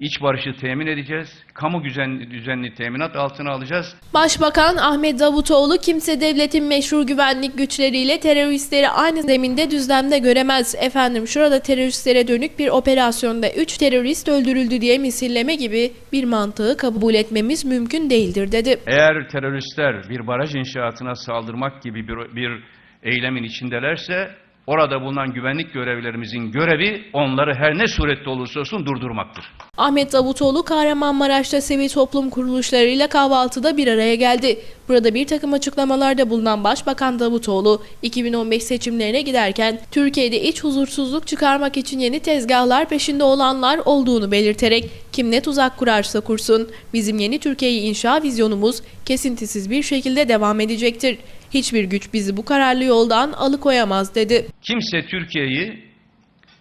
iç barışı temin edeceğiz. Kamu düzenli, düzenli teminat altına alacağız. Başbakan Ahmet Davutoğlu kimse devletin meşru güvenlik güçleriyle teröristleri aynı zeminde düzlemde göremez. Efendim şurada teröristlere dönük bir operasyonda 3 terörist öldürüldü diye misilleme gibi bir mantığı kabul etmemiz mümkün değildir dedi. Eğer teröristler bir baraj inşaatına saldırmak gibi bir, bir eylemin içindelerse orada bulunan güvenlik görevlerimizin görevi onları her ne surette olursa olsun durdurmaktır. Ahmet Davutoğlu Kahramanmaraş'ta sivil toplum kuruluşlarıyla kahvaltıda bir araya geldi. Burada bir takım açıklamalarda bulunan Başbakan Davutoğlu 2015 seçimlerine giderken Türkiye'de iç huzursuzluk çıkarmak için yeni tezgahlar peşinde olanlar olduğunu belirterek kim ne tuzak kurarsa kursun bizim yeni Türkiye'yi inşa vizyonumuz kesintisiz bir şekilde devam edecektir. Hiçbir güç bizi bu kararlı yoldan alıkoyamaz dedi. Kimse Türkiye'yi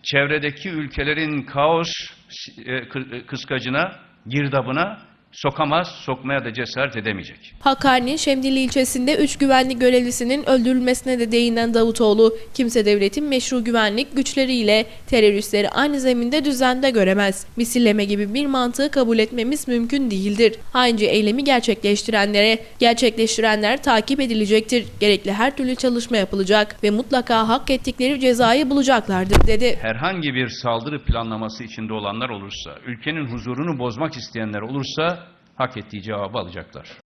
çevredeki ülkelerin kaos e, kı- kıskacına, girdabına sokamaz, sokmaya da cesaret edemeyecek. Hakkari'nin Şemdinli ilçesinde 3 güvenlik görevlisinin öldürülmesine de değinen Davutoğlu, kimse devletin meşru güvenlik güçleriyle teröristleri aynı zeminde düzende göremez. Misilleme gibi bir mantığı kabul etmemiz mümkün değildir. Haince eylemi gerçekleştirenlere, gerçekleştirenler takip edilecektir. Gerekli her türlü çalışma yapılacak ve mutlaka hak ettikleri cezayı bulacaklardır dedi. Herhangi bir saldırı planlaması içinde olanlar olursa, ülkenin huzurunu bozmak isteyenler olursa hak ettiği cevabı alacaklar.